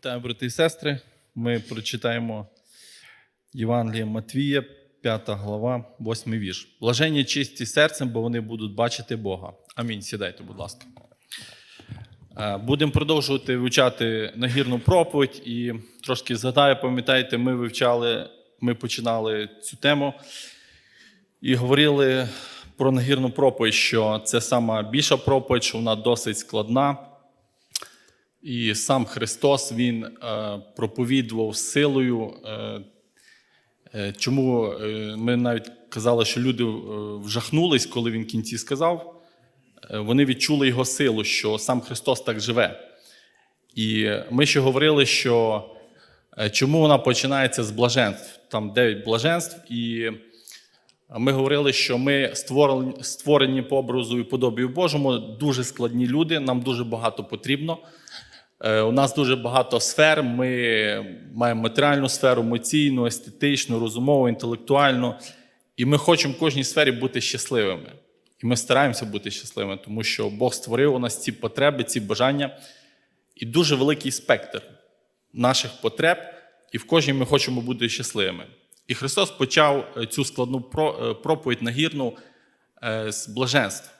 Вітаю, брати і сестри. Ми прочитаємо Євангеліє Матвія, 5 глава, 8 вірш. Блаженні чисті серцем, бо вони будуть бачити Бога. Амінь. Сідайте, будь ласка. Е, Будемо продовжувати вивчати нагірну проповідь. І трошки згадаю, пам'ятаєте, ми вивчали, ми починали цю тему і говорили про нагірну проповідь, що це сама більша проповідь, що вона досить складна. І сам Христос Він е, проповідував силою. Е, е, чому ми навіть казали, що люди вжахнулись, коли він в кінці сказав, вони відчули його силу, що сам Христос так живе. І ми ще говорили, що чому вона починається з блаженств. Там дев'ять блаженств, і ми говорили, що ми створені, створені по образу і подобію Божому, дуже складні люди, нам дуже багато потрібно. Е, У нас дуже багато сфер. Ми маємо матеріальну сферу, емоційну, естетичну, розумову, інтелектуальну. І ми хочемо в кожній сфері бути щасливими. І ми стараємося бути щасливими, тому що Бог створив у нас ці потреби, ці бажання і дуже великий спектр наших потреб, і в кожній ми хочемо бути щасливими. І Христос почав е, цю складну е, проповідь нагірну з блаженств.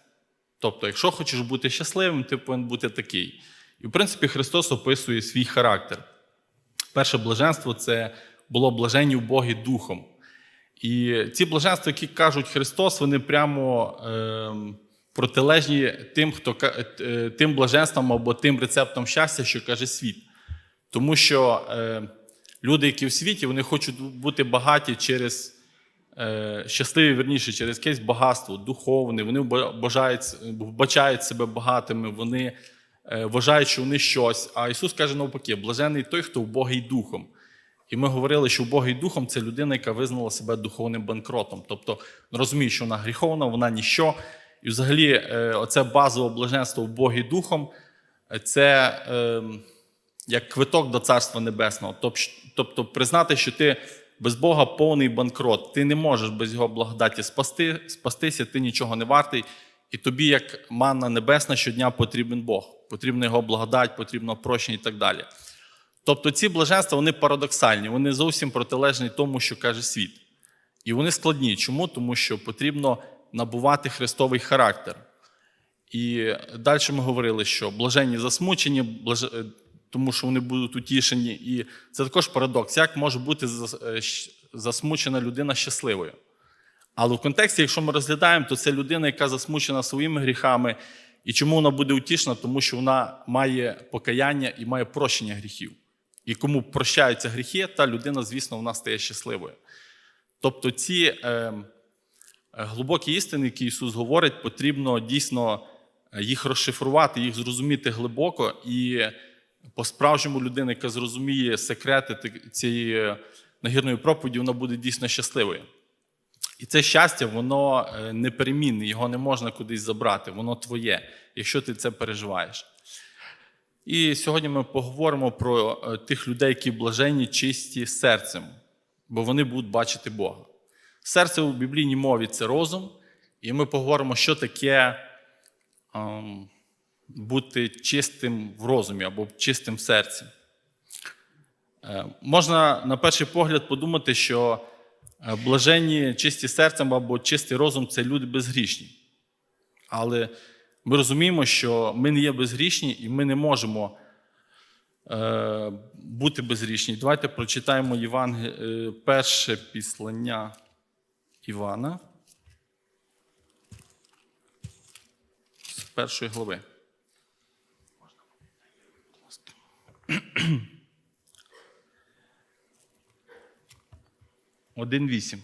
Тобто, якщо хочеш бути щасливим, ти повинен бути такий. І, в принципі, Христос описує свій характер. Перше блаженство це було блаженні в Богі духом. І ці блаженства, які кажуть Христос, вони прямо е, протилежні тим, хто, ка- е, тим блаженствам або тим рецептам щастя, що каже світ. Тому що е, люди, які в світі, вони хочуть бути багаті через е, щасливі, верніше, через якесь багатство, духовне, вони бажають, вбачають себе багатими, вони е, вважають, що вони щось. А Ісус каже навпаки, блажений той, хто вбогий духом. І ми говорили, що вбогий духом це людина, яка визнала себе духовним банкротом. Тобто розуміє, що вона гріховна, вона ніщо. І взагалі, е, оце базове блаженство вбогий духом е, це е, як квиток до Царства Небесного. Тобто, признати, що ти без Бога повний банкрот. Ти не можеш без його благодаті спасти, спастися, ти нічого не вартий. І тобі, як манна небесна, щодня потрібен Бог. Потрібна його благодать, потрібно прощення і так далі. Тобто ці блаженства вони парадоксальні, вони зовсім протилежні тому, що каже світ. І вони складні. Чому? Тому що потрібно набувати Христовий характер. І далі ми говорили, що блаженні засмучені, блаж... е, тому що вони будуть утішені. І це також парадокс. Як може бути е, засмучена людина щасливою? Але в контексті, якщо ми розглядаємо, то це людина, яка засмучена своїми гріхами. І чому вона буде утішена? Тому що вона має покаяння і має прощення гріхів. І кому прощаються гріхи, та людина, звісно, вона стає щасливою. Тобто ці е, глибокі істини, які Ісус говорить, потрібно дійсно е, їх розшифрувати, їх зрозуміти глибоко. І по-справжньому людина, яка зрозуміє секрети цієї е, нагірної проповіді, вона буде дійсно щасливою. І це щастя, воно е, неперемінне, його не можна кудись забрати, воно твоє, якщо ти це переживаєш. І сьогодні ми поговоримо про е, тих людей, які блаженні, чисті серцем, бо вони будуть бачити Бога. Серце у біблійній мові це розум, і ми поговоримо, що таке ем, бути чистим в розумі або чистим в серці. Е, Можна на перший погляд подумати, що блаженні чисті серцем або чистий розум це люди безгрішні. Але ми розуміємо, що ми не є безгрішні і ми не можемо е, бути безгрішні. Давайте прочитаємо Євангеліє, е, перше післання Івана з першої глави. 1.8.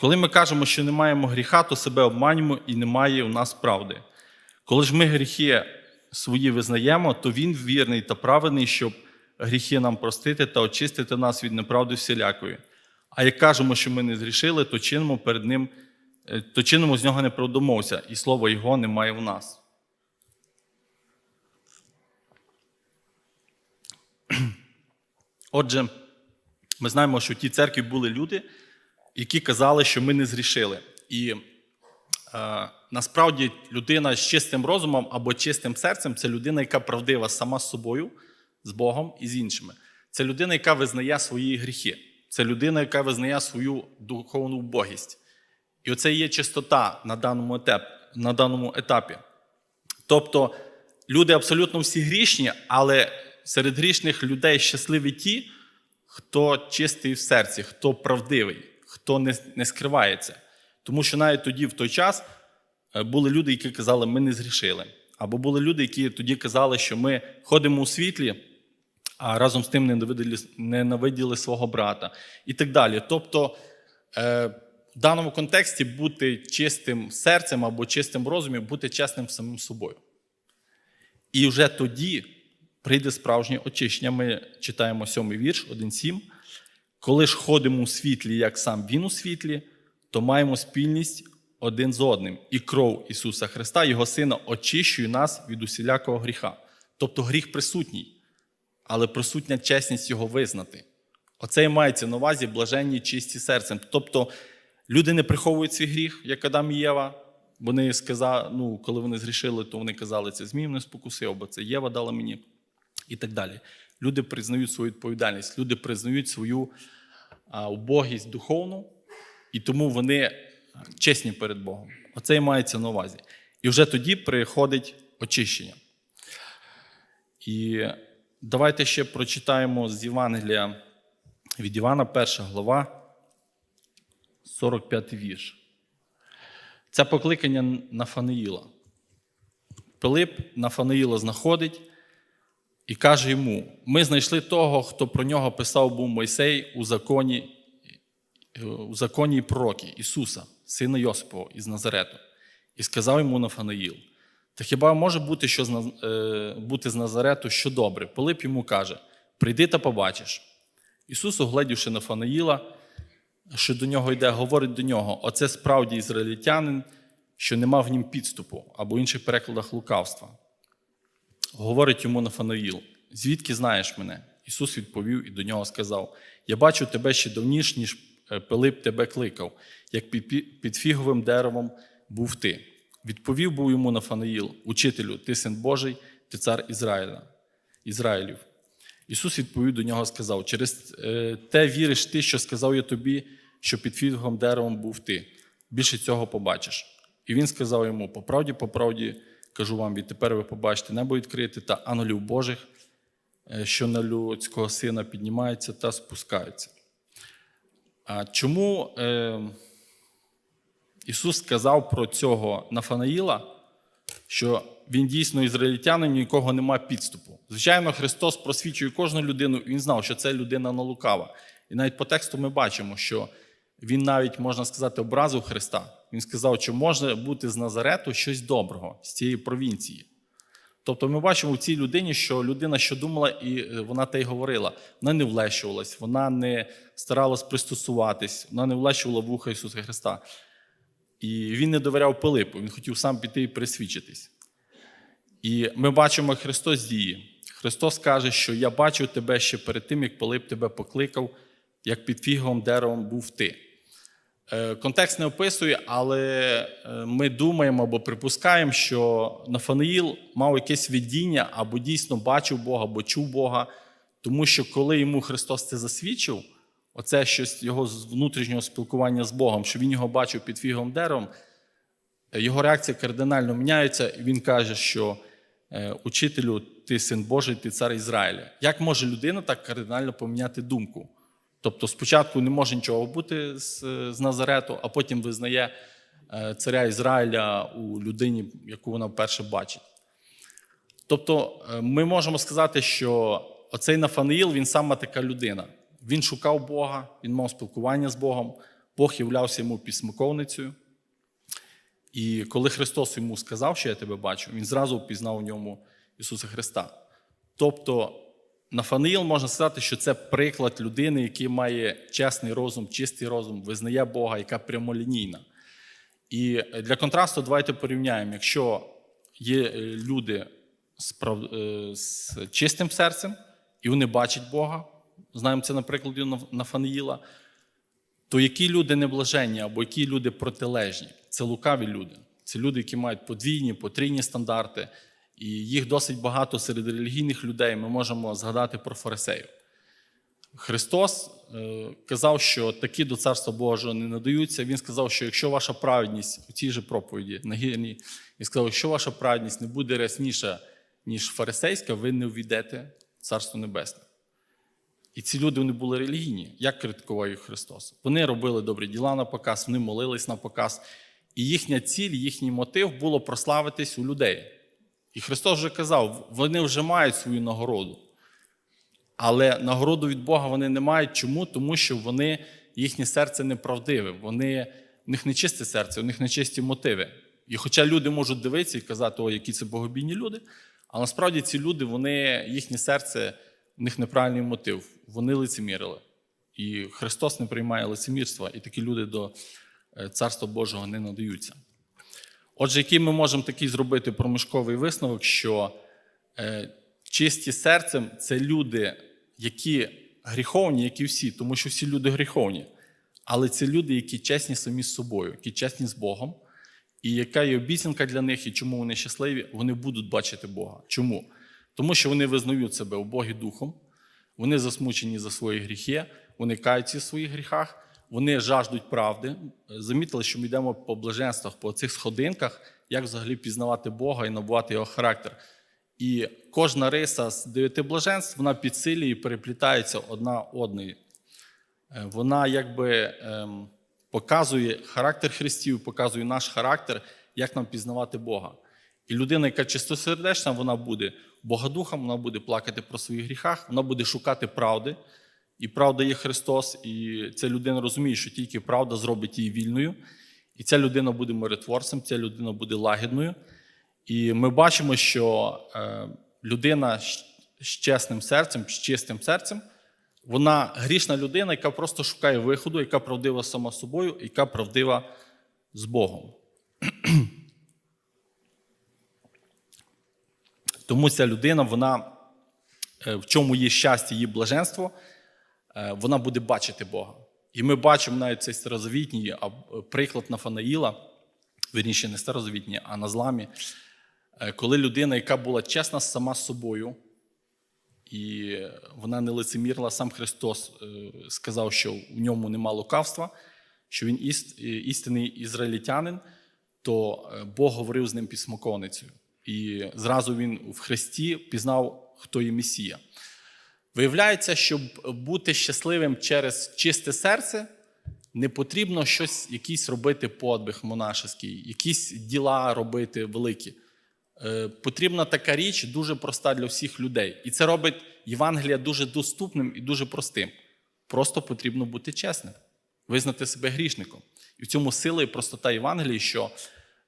Коли ми кажемо, що не маємо гріха, то себе обманюємо і немає у нас правди. Коли ж ми гріхи свої визнаємо, то Він вірний та праведний, щоб гріхи нам простити та очистити нас від неправди всілякої. А як кажемо, що ми не згрішили, то чинимо перед Ним, е, то чинимо з нього неправдомовця, і слово Його немає в нас. Отже, ми знаємо, що в тій церкві були люди, які казали, що ми не зрішили. І Е, насправді людина з чистим розумом або чистим серцем це людина, яка правдива сама з собою, з Богом і з іншими. Це людина, яка визнає свої гріхи. Це людина, яка визнає свою духовну вбогість. І оце є чистота на даному етапі. На даному етапі. Тобто люди абсолютно всі грішні, але серед грішних людей щасливі ті, хто чистий в серці, хто правдивий, хто не, не скривається. Тому що навіть тоді, в той час, е, були люди, які казали, ми не згрішили. Або були люди, які тоді казали, що ми ходимо у світлі, а разом з тим ненавиділи, ненавиділи свого брата і так далі. Тобто, е, в даному контексті бути чистим серцем або чистим розумом, бути чесним самим собою. І вже тоді прийде справжнє очищення. Ми читаємо сьомий вірш, 1.7. Коли ж ходимо у світлі, як сам Він у світлі, то маємо спільність один з одним. І кров Ісуса Христа, Його Сина, очищує нас від усілякого гріха. Тобто гріх присутній, але присутня чесність Його визнати. Оце і мається на увазі блаженні чисті серцем. Тобто люди не приховують свій гріх, як Адам і Єва. Вони сказали, ну, коли вони згрішили, то вони казали, це змій мене спокусив, або це Єва дала мені, і так далі. Люди признають свою відповідальність, люди признають свою убогість духовну, і тому вони чесні перед Богом. Оце і мається на увазі. І вже тоді приходить очищення. І давайте ще прочитаємо з Євангелія від Івана, перша глава, 45 вірш. Це покликання Нафанаїла. Пилип Нафанаїла знаходить і каже йому: ми знайшли того, хто про нього писав був Мойсей у законі, у законі пророки Ісуса, сина Йосипового із Назарету. І сказав йому Нафанаїл: Та хіба може бути, що е, бути з Назарету що добре? Пилип йому каже: Прийди та побачиш. Ісус, огледівши Нафанаїла, що до нього йде, говорить до нього: оце справді ізраїльтянин, що не мав в нім підступу, або в інших перекладах лукавства. Говорить йому Нафанаїл: звідки знаєш мене? Ісус відповів і до нього сказав: Я бачу тебе ще давніш, ніж е, Пилип тебе кликав, як під фіговим деревом був ти. Відповів був йому Нафанаїл: Учителю, ти син Божий, ти цар Ізраїля, Ізраїлів. Ісус відповів до нього сказав: через е, те віриш ти, що сказав я тобі, що під фіговим деревом був ти. Більше цього побачиш. І він сказав йому: по правді, по правді, кажу вам, відтепер ви побачите небо відкрите та ангелів Божих, е, що на людського сина піднімаються та спускаються. А чому е, Ісус сказав про цього Нафанаїла? що він дійсно ізраїльтянин, ні у кого нема підступу. Звичайно, Христос просвічує кожну людину, і він знав, що це людина налукава. І навіть по тексту ми бачимо, що він навіть, можна сказати, образив Христа. Він сказав, що може бути з Назарету щось доброго з цієї провінції. Тобто ми бачимо в цій людині, що людина, що думала, і е, вона те й говорила, вона не влещувалась, вона не старалась пристосуватись, вона не влещувала вуха Ісуса Христа. І він не довіряв Пилипу, він хотів сам піти і присвідчитись. І ми бачимо, як Христос діє. Христос каже, що я бачив тебе ще перед тим, як Пилип тебе покликав, як під фіговим деревом був ти. Е, Контекст не описує, але е, ми думаємо або припускаємо, що Нафанаїл мав якесь видіння або дійсно бачив Бога, або чув Бога, тому що коли йому Христос це засвідчив, оце щось його внутрішнього спілкування з Богом, що він його бачив під фіговим деревом, е, його реакція кардинально міняється, і він каже, що учителю, ти син Божий, ти цар Ізраїля. Як може людина так кардинально поміняти думку? Тобто спочатку не може нічого бути з, з Назарету, а потім визнає е, царя Ізраїля у людині, яку вона вперше бачить. Тобто е, ми можемо сказати, що оцей Нафанаїл, він саме така людина. Він шукав Бога, він мав спілкування з Богом, Бог являвся йому письмоковницею. І коли Христос йому сказав, що я тебе бачу, він зразу впізнав у ньому Ісуса Христа. Тобто, Нафанаїл можна сказати, що це приклад людини, який має чесний розум, чистий розум, визнає Бога, яка прямолінійна. І для контрасту давайте порівняємо, якщо є е, люди з, прав... е, з чистим серцем, і вони бачать Бога, знаємо це на прикладі Наф- Нафанаїла, то які люди неблаженні або які люди протилежні? Це лукаві люди. Це люди, які мають подвійні, потрійні стандарти, і їх досить багато серед релігійних людей. Ми можемо згадати про фарисеїв. Христос е, казав, що такі до Царства Божого не надаються. Він сказав, що якщо ваша праведність у цій же проповіді на гірній, він сказав, якщо ваша праведність не буде рясніша, ніж фарисейська, ви не увійдете в Царство Небесне. І ці люди вони були релігійні. Як критикував їх Христос? Вони робили добрі діла на показ, вони молились на показ. І їхня ціль, їхній мотив було прославитись у людей. І Христос вже казав, вони вже мають свою нагороду. Але нагороду від Бога вони не мають. Чому? Тому що вони, їхнє серце неправдиве. Вони, в них не чисте серце, у них не чисті мотиви. І хоча люди можуть дивитися і казати, о, які це богобійні люди, але насправді ці люди, вони, їхнє серце, в них неправильний мотив. Вони лицемірили. І Христос не приймає лицемірства, і такі люди до е, Царства Божого не надаються. Отже, який ми можемо такий зробити проміжковий висновок, що е, чисті серцем це люди, які гріховні, як і всі, тому що всі люди гріховні. Але це люди, які чесні самі з собою, які чесні з Богом. І яка є обіцянка для них, і чому вони щасливі, вони будуть бачити Бога. Чому? Тому що вони визнають себе у Богі Духом, вони засмучені за свої гріхи, вони каються в своїх гріхах, вони жаждуть правди. Замітили, що ми йдемо по блаженствах, по цих сходинках, як взагалі пізнавати Бога і набувати його характер. І кожна риса з дев'яти блаженств вона підсилює і переплітається одна одної. Е, Вона якби ем, показує характер Христів, показує наш характер, як нам пізнавати Бога. І людина, яка чистосердечна, вона буде Богодухом, вона буде плакати про своїх гріхах, вона буде шукати правди. І правда є Христос, і ця людина розуміє, що тільки правда зробить її вільною. І ця людина буде миротворцем, ця людина буде лагідною. І ми бачимо, що е, людина з чесним серцем, з чистим серцем, вона грішна людина, яка просто шукає виходу, яка правдива сама собою, яка правдива з Богом. Тому ця людина, вона, е, в чому є щастя, її блаженство, вона буде бачити Бога. І ми бачимо навіть цей старозавітній а, приклад Нафанаїла, вірніше, не старозавітній, а на зламі, е, коли людина, яка була чесна сама з собою, і вона не лицемірила, сам Христос е, сказав, що в ньому нема лукавства, що він іст- е, істинний ізраїльтянин, то е, Бог говорив з ним під смоковницею. І зразу він в Христі пізнав, хто є Месія. Виявляється, щоб бути щасливим через чисте серце, не потрібно щось, якийсь робити подвиг монашеський, якісь діла робити великі. Е, Потрібна така річ дуже проста для всіх людей. І це робить Євангелія дуже доступним і дуже простим. Просто потрібно бути чесним, визнати себе грішником. І в цьому сила і простота Євангелії, що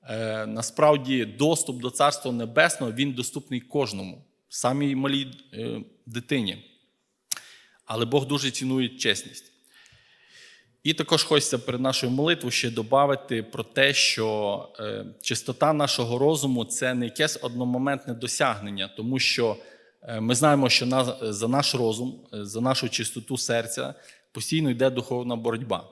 е, насправді доступ до Царства Небесного він доступний кожному, самій малій е, дитині. Але Бог дуже цінує чесність. І також хочеться перед нашою молитвою ще додати про те, що е, чистота нашого розуму це не якесь одномоментне досягнення, тому що е, ми знаємо, що за наш розум, е, за нашу чистоту серця постійно йде духовна боротьба.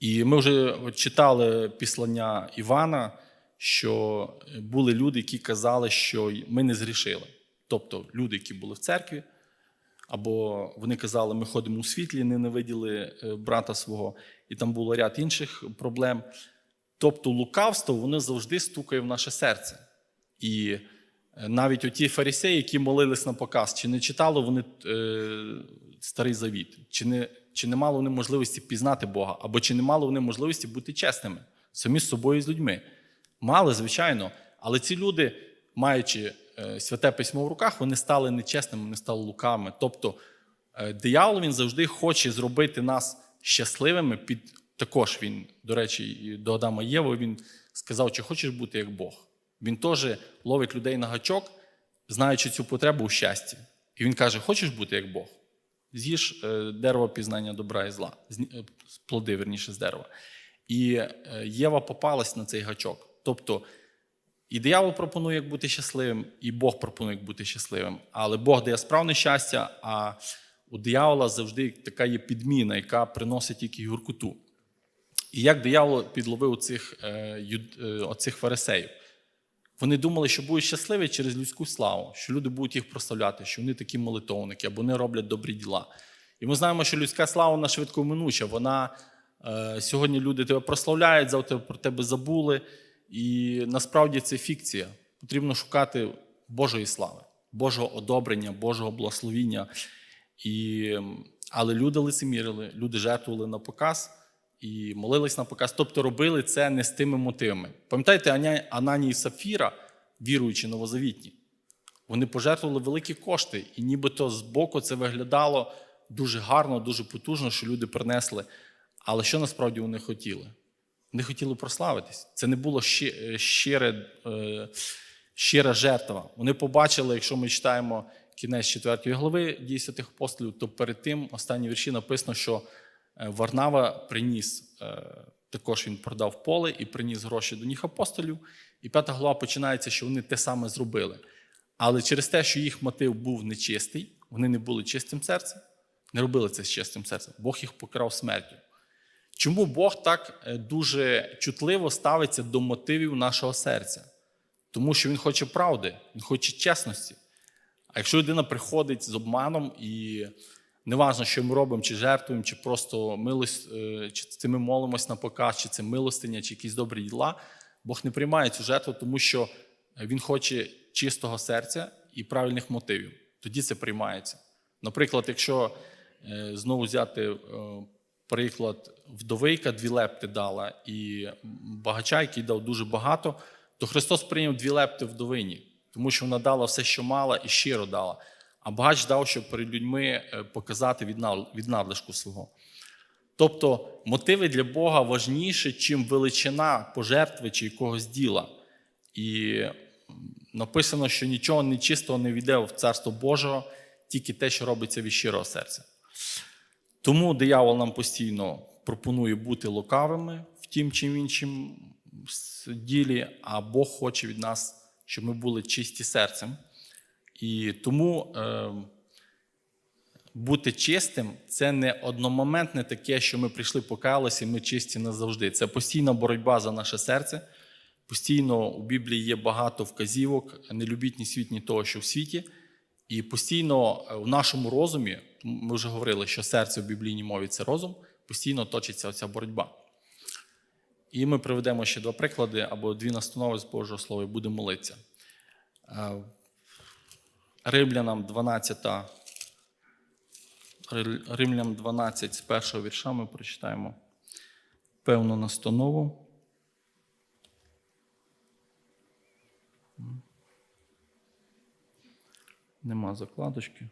І ми вже читали післання Івана, що були люди, які казали, що ми не зрішили. Тобто люди, які були в церкві, або вони казали, ми ходимо у світлі, не ненавиділи е, брата свого, і там було ряд інших проблем. Тобто, лукавство воно завжди стукає в наше серце. І е, навіть оті фарисеї, які молились на показ, чи не читали вони е, старий завіт, чи не, чи не мали вони можливості пізнати Бога, або чи не мали вони можливості бути чесними самі з собою і з людьми. Мали, звичайно, але ці люди, маючи святе письмо в руках, вони стали нечесними, вони стали лукавими. Тобто е, диявол він завжди хоче зробити нас щасливими. Під також він, до речі, до Адама Єви він сказав, чи хочеш бути як Бог. Він теж ловить людей на гачок, знаючи цю потребу у щасті. І він каже: Хочеш бути як Бог? З'їж е, дерево пізнання добра і зла, е, плоди, верніше, з дерева. І е, Єва попалась на цей гачок. Тобто, і диявол пропонує, як бути щасливим, і Бог пропонує, як бути щасливим. Але Бог дає справне щастя, а у диявола завжди така є підміна, яка приносить тільки гіркоту. І як диявол підловив оцих, е, е, оцих фарисеїв? Вони думали, що будуть щасливі через людську славу, що люди будуть їх прославляти, що вони такі молитовники, або вони роблять добрі діла. І ми знаємо, що людська слава вона швидко минуча. Вона е, сьогодні люди тебе прославляють, завтра про тебе забули. І насправді це фікція. Потрібно шукати Божої слави, Божого одобрення, Божого благословіння. І, але люди лицемірили, люди жертвували на показ і молились на показ, тобто робили це не з тими мотивами. Пам'ятаєте, Ананій і Сафіра, віруючи новозавітні, вони пожертвували великі кошти, і нібито збоку це виглядало дуже гарно, дуже потужно, що люди принесли. Але що насправді вони хотіли? Вони хотіли прославитись. Це не було е, щире, е, щира жертва. Вони побачили, якщо ми читаємо кінець 4 глави дій апостолів, то перед тим останні вірші написано, що е, Варнава приніс, також він продав поле і приніс гроші до них апостолів. І п'ята глава починається, що вони те саме зробили. Але через те, що їх мотив був нечистий, вони не були чистим серцем, не робили це з чистим серцем. Бог їх покарав смертю. Чому Бог так е, дуже чутливо ставиться до мотивів нашого серця? Тому що Він хоче правди, Він хоче чесності. А якщо людина приходить з обманом і неважно, що ми робимо, чи жертвуємо, чи просто милость, е, чи це ми молимось на показ, чи це милостиня, чи якісь добрі діла, Бог не приймає цю жертву, тому що Він хоче чистого серця і правильних мотивів. Тоді це приймається. Наприклад, якщо е, знову взяти приклад вдовийка дві лепти дала і багача, який дав дуже багато, то Христос прийняв дві лепти вдовині, тому що вона дала все, що мала, і щиро дала. А багач дав, щоб перед людьми е, показати від надлишку свого. Тобто мотиви для Бога важніші, чим величина пожертви чи якогось діла. І написано, що нічого нечистого не війде в Царство Божого, тільки те, що робиться від щирого серця. Тому диявол нам постійно пропонує бути лукавими в тім чи іншим ділі, а Бог хоче від нас, щоб ми були чисті серцем. І тому е, бути чистим це не одномоментне таке, що ми прийшли, покаялися, і ми чисті назавжди. Це постійна боротьба за наше серце. Постійно у Біблії є багато вказівок, не любіть ні світ, ні того, що в світі. І постійно е, в нашому розумі, ми вже говорили, що серце в біблійній мові це розум, постійно точиться оця боротьба. І ми приведемо ще два приклади або дві настанови з Божого Слова і будемо молитися. Е, Римлянам 12, Римлянам 12 з першого вірша ми прочитаємо певну настанову. Нема закладочки.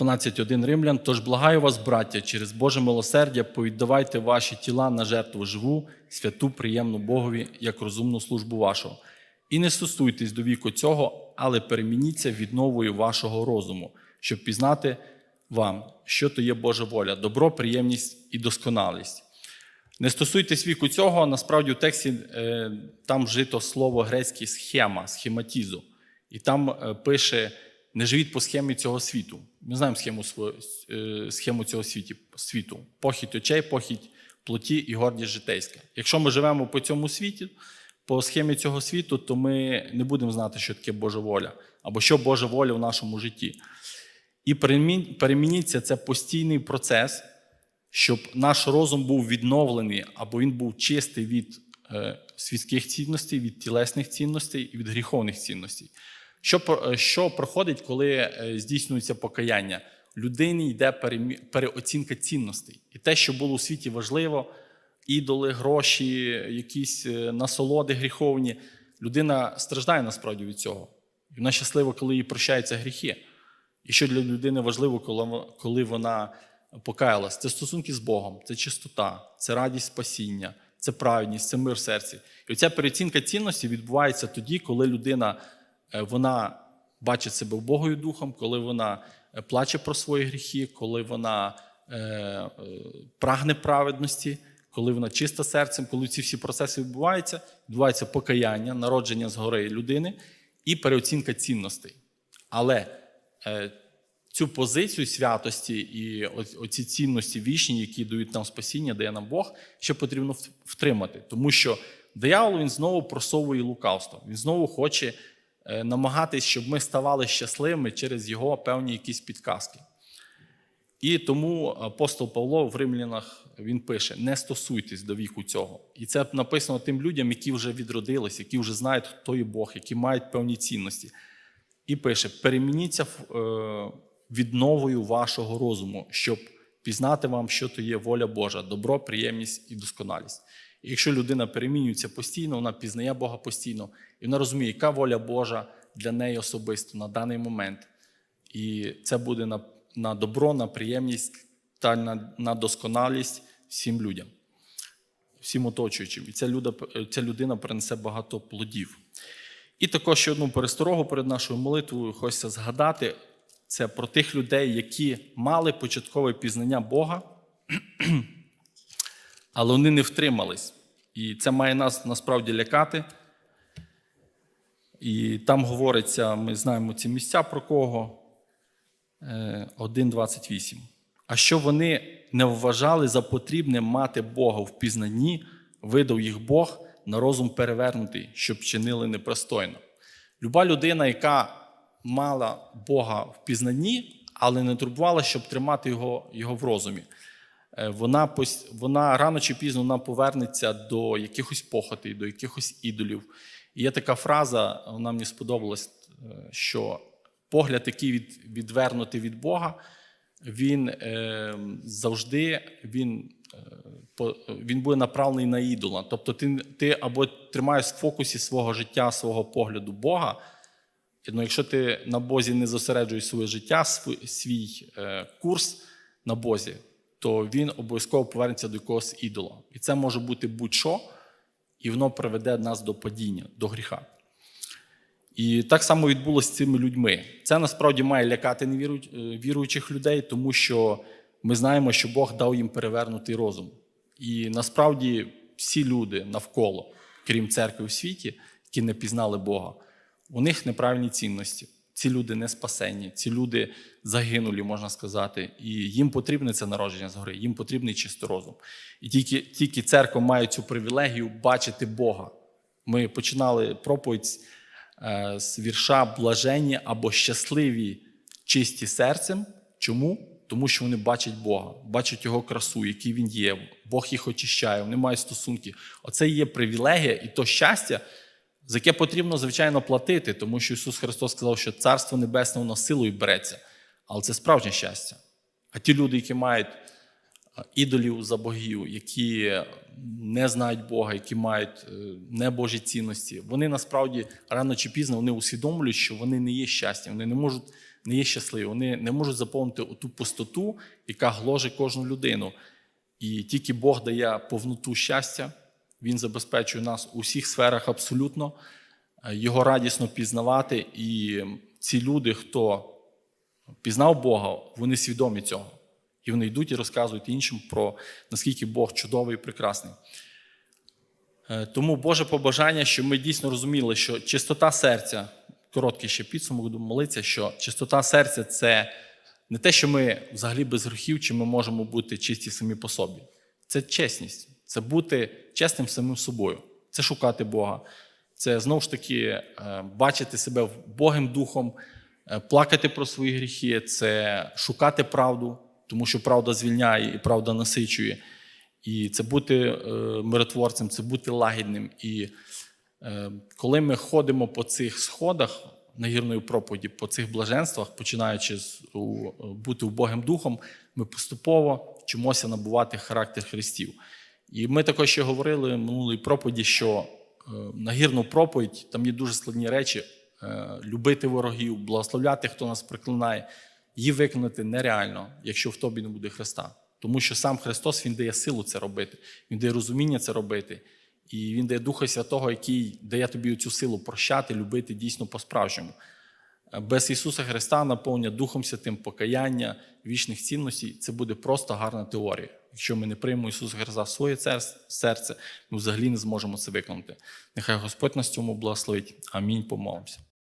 «12.1 Римлян. Тож благаю вас, браття, через Боже милосердя, повіддавайте ваші тіла на жертву живу, святу, приємну Богові, як розумну службу вашого. І не стосуйтесь до віку цього, але перемініться відновою вашого розуму, щоб пізнати вам, що то є Божа воля, добро, приємність і досконалість. Не стосуйтесь віку цього, насправді у тексті е, там вжито слово грецьке схема, схематізу. І там е, пише: не живіть по схемі цього світу. Ми знаємо схему, е, схему цього світу: похідь очей, похідь плоті і гордість житейська. Якщо ми живемо по цьому світі, по схемі цього світу, то ми не будемо знати, що таке Божа воля, або що Божа воля в нашому житті. І перемініться це постійний процес, щоб наш розум був відновлений, або він був чистий від е, світських цінностей, від тілесних цінностей і від гріховних цінностей. Що, е, що проходить, коли е, здійснюється покаяння? Людині йде переоцінка цінностей. І те, що було у світі важливо, ідоли, гроші, якісь насолоди гріховні. Людина страждає насправді від цього. І вона щаслива, коли їй прощаються гріхи. І що для людини важливо, коли вона- покаялась, це стосунки з Богом, це чистота, це радість спасіння, це праведність, це мир в серці. І оця переоцінка цінності відбувається тоді, коли людина е, вона бачить себе Богою духом, коли вона е, плаче про свої гріхи, коли вона е, е, прагне праведності, коли вона чиста серцем, коли ці всі процеси відбуваються, відбувається покаяння, народження згори людини і переоцінка цінностей. Але цю позицію святості і оці цінності вічні, які дають нам спасіння, дає нам Бог, ще потрібно втримати. Тому що диявол він знову просовує лукавство. Він знову хоче е, намагатись, щоб ми ставали щасливими через його певні якісь підказки. І тому апостол Павло в Римлянах він пише: не стосуйтесь до віку цього. І це написано тим людям, які вже відродились, які вже знають, хто є Бог, які мають певні цінності. І пише: перемініться е, відновою вашого розуму, щоб пізнати вам, що то є воля Божа, добро, приємність і досконалість. І якщо людина перемінюється постійно, вона пізнає Бога постійно, і вона розуміє, яка воля Божа для неї особисто на даний момент. І це буде на, на добро, на приємність та на, на досконалість всім людям, всім оточуючим. І ця, люда, ця людина принесе багато плодів. І також ще одну пересторогу перед нашою молитвою хочеться згадати. Це про тих людей, які мали початкове пізнання Бога, але вони не втримались. І це має нас насправді лякати. І там говориться, ми знаємо ці місця про кого. Е, 1.28. А що вони не вважали за потрібне мати Бога в пізнанні, видав їх Бог на розум перевернутий, щоб чинили непристойно. Люба людина, яка мала Бога в пізнанні, але не турбувала, щоб тримати його, його в розумі. Е, Вона, вона рано чи пізно вона повернеться до якихось похотей, до якихось ідолів. І є така фраза, вона мені сподобалась, е, що погляд, який від, відвернутий від Бога, він е, завжди він, він буде направлений на ідола. Тобто ти, ти або тримаєш в фокусі свого життя, свого погляду Бога. Ну, якщо ти на Бозі не зосереджуєш своє життя, свій, е, курс на Бозі, то він обов'язково повернеться до якогось ідола. І це може бути будь-що, і воно приведе нас до падіння, до гріха. І так само відбулося з цими людьми. Це насправді має лякати невіру- е, людей, тому що ми знаємо, що Бог дав їм перевернутий розум. І насправді всі люди навколо, крім церкви в світі, які не пізнали Бога, у них неправильні цінності. Ці люди не спасені, ці люди загинулі, можна сказати, і їм потрібне це народження згори, їм потрібний чисто розум. І тільки, тільки церква має цю привілегію бачити Бога. Ми починали проповідь е, з вірша блаженні або щасливі, чисті серцем. Чому? Тому що вони бачать Бога, бачать Його красу, який Він є. Бог їх очищає, вони мають стосунки. Оце є привілегія і то щастя, за яке потрібно, звичайно, платити, тому що Ісус Христос сказав, що Царство Небесне воно силою береться. Але це справжнє щастя. А ті люди, які мають ідолів за богів, які не знають Бога, які мають е, небожі цінності, вони насправді рано чи пізно вони усвідомлюють, що вони не є щастям, вони не можуть не є щасливі, вони не можуть заповнити ту пустоту, яка гложить кожну людину. І тільки Бог дає повноту щастя, Він забезпечує нас у всіх сферах абсолютно, е, його радісно пізнавати. І ці люди, хто пізнав Бога, вони свідомі цього. І вони йдуть і розказують іншим про наскільки Бог чудовий і прекрасний. Е, Тому Боже побажання, щоб ми дійсно розуміли, що чистота серця, короткий ще підсумок, буду молитися, що чистота серця це не те, що ми взагалі без гріхів, чи ми можемо бути чисті самі по собі. Це чесність, це бути чесним самим собою, це шукати Бога, це знову ж таки е, бачити себе Богим Духом, е, плакати про свої гріхи, це шукати правду, тому що правда звільняє і правда насичує. І це бути е, миротворцем, це бути лагідним. І коли ми ходимо по цих сходах нагірної проповіді, по цих блаженствах, починаючи з бути Богим Духом, ми поступово вчимося набувати характер Христів. І ми також ще говорили в минулій проповіді, що е, нагірну проповідь там є дуже складні речі: е, любити ворогів, благословляти, хто нас приклинає. Її виконати нереально, якщо в тобі не буде Христа. Тому що сам Христос Він дає силу це робити, Він дає розуміння це робити. І Він дає Духа Святого, який дає тобі цю силу прощати, любити дійсно по-справжньому. Без Ісуса Христа наповнення Духом Святим, покаяння, вічних цінностей це буде просто гарна теорія. Якщо ми не приймемо Ісуса Христа в своє серце, ми взагалі не зможемо це виконати. Нехай Господь нас цьому благословить. Амінь. Помолимося.